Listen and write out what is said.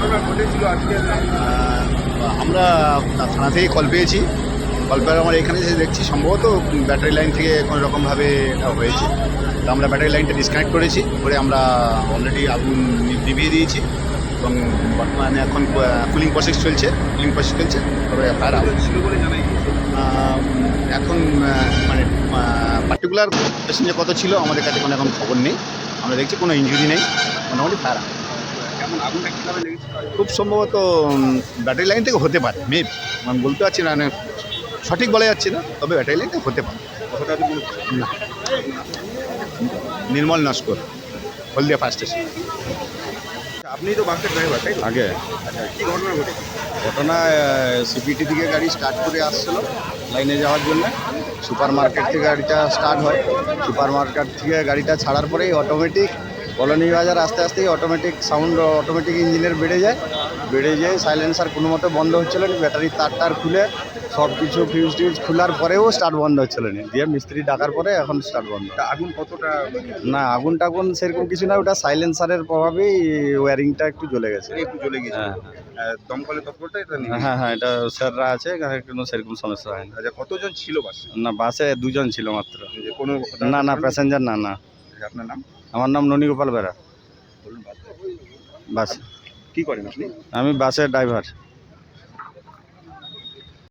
ঘটনা ঘটেছিল আজকে? আমরা থানা থেকে কল পেয়েছি। কল পেয়ে আমরা এখানে এসে দেখছি সম্ভবত ব্যাটারি লাইন থেকে কোনো রকমভাবে এটা হয়েছে। তো আমরা ব্যাটারি লাইনটা ডিসকানেক্ট করেছি করে আমরা অলরেডি আগুন নিভিয়ে দিয়েছি। এবং বর্তমানে এখন কুলিং প্রসেস চলছে কুলিং প্রসেস চলছে তবে ফায়ার এখন মানে পার্টিকুলার প্যাসেঞ্জার কত ছিল আমাদের কাছে কোনো এখন খবর নেই। আমরা দেখছি কোনো ইঞ্জুরি নেই মোটামুটি ফায়ার কেমন আগুনটা কীভাবে লেগেছিল? খুব সম্ভবত ব্যাটারি লাইন থেকে হতে পারে মেবি আমি বলতে পারছি না মানে সঠিক বলা যাচ্ছে না তবে ব্যাটারি লাইন থেকে হতে পারে। না। নির্মল নস্কর হলদিয়া ফার্স্ট স্টেশন আপনি তো বাসের ড্রাইভার তাই আগে। আচ্ছা কি ঘটনা ঘটেছে? ঘটনা সিপিটি থেকে গাড়ি স্টার্ট করে আসছিল লাইনে যাওয়ার জন্য। সুপার মার্কেট থেকে গাড়িটা স্টার্ট হয়। সুপার মার্কেট থেকে গাড়িটা ছাড়ার পরেই অটোমেটিক কলোনি বাজার আস্তে আস্তেই অটোমেটিক সাউন্ড অটোমেটিক ইঞ্জিনের বেড়ে যায়। বেড়ে যায় সাইলেন্সার কোনো মতে বন্ধ হচ্ছিল না ব্যাটারি তার টার খুলে সব কিছু ফিউজ টিউজ খোলার পরেও স্টার্ট বন্ধ হচ্ছিল না। দিয়ে মিস্ত্রি ডাকার পরে এখন স্টার্ট বন্ধ। আগুন কতটা না আগুন টাগুন সেরকম কিছু না ওটা সাইলেন্সারের প্রভাবেই ওয়ারিংটা একটু জ্বলে গেছে। একটু জ্বলে গেছে। হ্যাঁ আহ, দমকলে তৎপরতা এটা নিয়ে হ্যাঁ হ্যাঁ এটা স্যাররা আছে কোনো সেরকম সমস্যা হয় না আচ্ছা কতজন ছিল বাসে? না বাসে দুজন ছিল মাত্র। কোনো না না প্যাসেঞ্জার না না। আপনার নাম? আমার নাম ননীগোপাল বেড়া বলুন বাস। বাস। কি করেন আপনি? আমি বাসের ড্রাইভার।